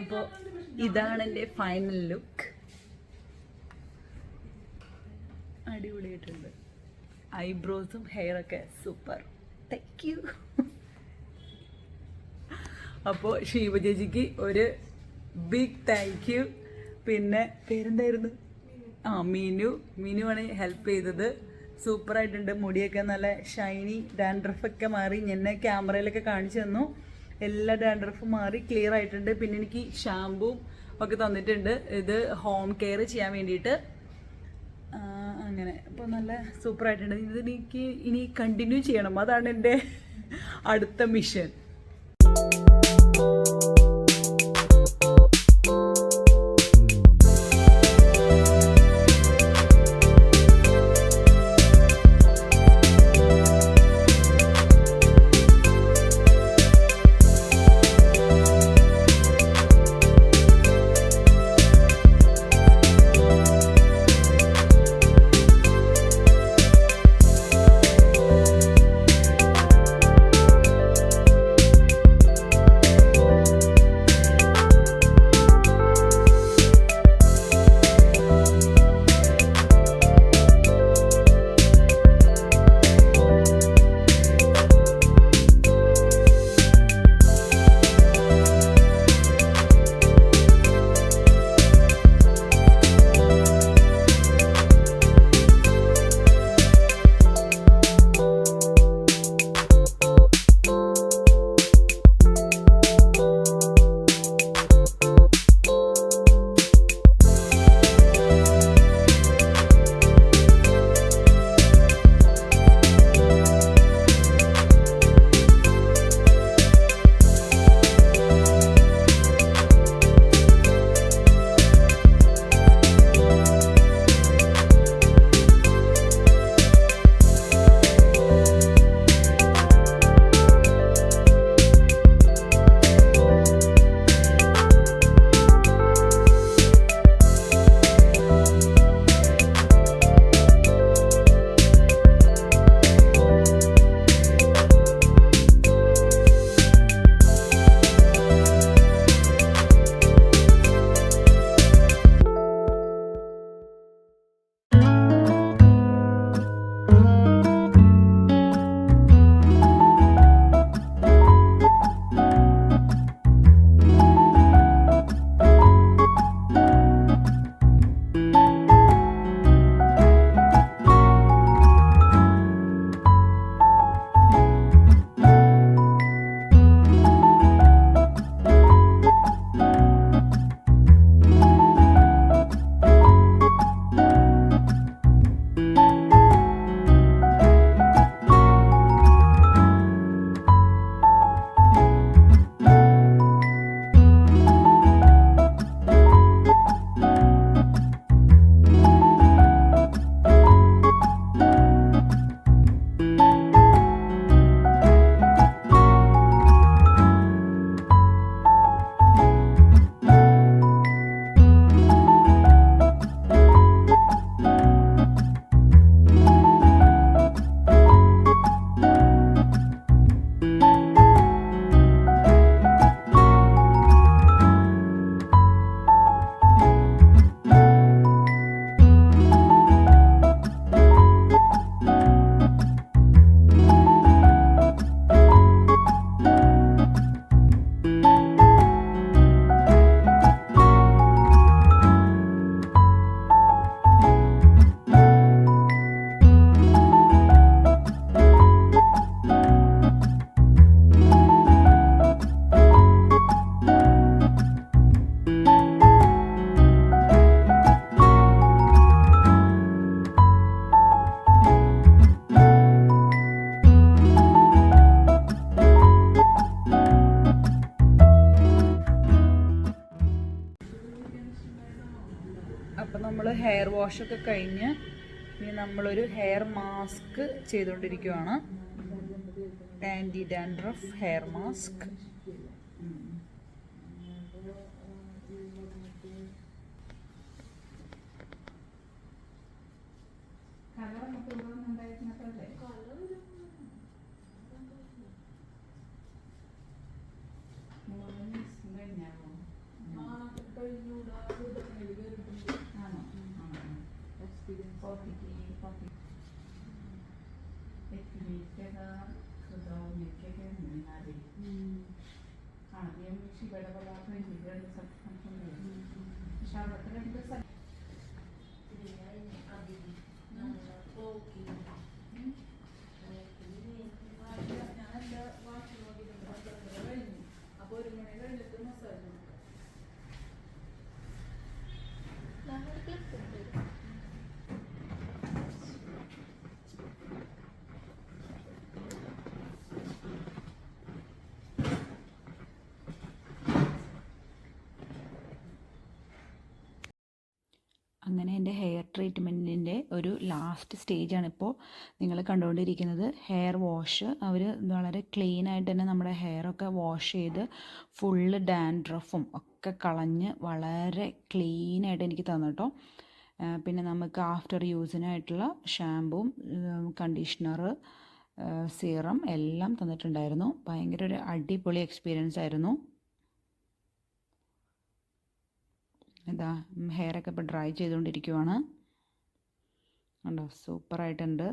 അപ്പോൾ ഇതാണ് എന്റെ ഫൈനൽ ലുക്ക് അടിപൊളിയായിട്ടുണ്ട്. ഐബ്രോസും ഹെയറൊക്കെ സൂപ്പർ താങ്ക് യു അപ്പോൾ ചേച്ചിക്ക് ഒരു ബിഗ് താങ്ക് യു പിന്നെ പേരെന്തായിരുന്നു? ആ മീനു. മീനു ആണ് ഹെൽപ്പ് ചെയ്തത് സൂപ്പറായിട്ടുണ്ട് മുടിയൊക്കെ നല്ല ഷൈനി ഡാൻഡ്രഫൊക്കെ മാറി. എന്നെ ക്യാമറയിലൊക്കെ കാണിച്ചു തന്നു. എല്ലാ ഡാൻഡ്രഫും മാറി ക്ലിയർ ആയിട്ടുണ്ട്. പിന്നെ എനിക്ക് ഷാമ്പും ഒക്കെ തന്നിട്ടുണ്ട്. ഇത് ഹോം കെയർ ചെയ്യാൻ വേണ്ടിയിട്ട്. അങ്ങനെ. അപ്പോൾ നല്ല സൂപ്പറായിട്ടുണ്ട് ഇത് എനിക്ക് ഇനി കണ്ടിന്യൂ ചെയ്യണം. അതാണ് എന്റെ അടുത്ത മിഷൻ അപ്പം നമ്മൾ ഹെയർ വാഷ് വാഷൊക്കെ കഴിഞ്ഞ് ഇനി നമ്മളൊരു ഹെയർ മാസ്ക് ചെയ്തുകൊണ്ടിരിക്കുവാണ്. ആന്റി ഡാൻഡ്രഫ് ഹെയർ മാസ്ക് ആദ്യം ശിവയുടെ പദാർത്ഥം രണ്ട് സബ്സ്റ്റൻസ് പക്ഷെ അവിടുത്തെ രണ്ട് അപ്പോൾ ഒരു മണി കഴിഞ്ഞിട്ട് മസാജ് കൊടുക്കാം അങ്ങനെ എന്റെ ഹെയർ ട്രീറ്റ്മെന്റിന്റെ ഒരു ലാസ്റ്റ് സ്റ്റേജാണ് ഇപ്പോൾ നിങ്ങൾ കണ്ടുകൊണ്ടിരിക്കുന്നത്. ഹെയർ വാഷ് അവർ വളരെ ക്ലീൻ ആയിട്ട് തന്നെ നമ്മുടെ ഹെയറൊക്കെ വാഷ് ചെയ്ത് ഫുള്ള് ഡാൻഡ്രഫും ഒക്കെ കളഞ്ഞ് വളരെ ക്ലീൻ ആയിട്ട് എനിക്ക് തന്നു പിന്നെ നമുക്ക് ആഫ്റ്റർ യൂസിനായിട്ടുള്ള ഷാമ്പും കണ്ടീഷണർ സീറം എല്ലാം തന്നിട്ടുണ്ടായിരുന്നു. ഭയങ്കര ഒരു അടിപൊളി എക്സ്പീരിയൻസ് ആയിരുന്നു. ഇതാ ഹെയറൊക്കെ ഇപ്പോൾ ഡ്രൈ ചെയ്തുകൊണ്ടിരിക്കുവാണ്. കണ്ടോ? സൂപ്പറായിട്ടുണ്ട്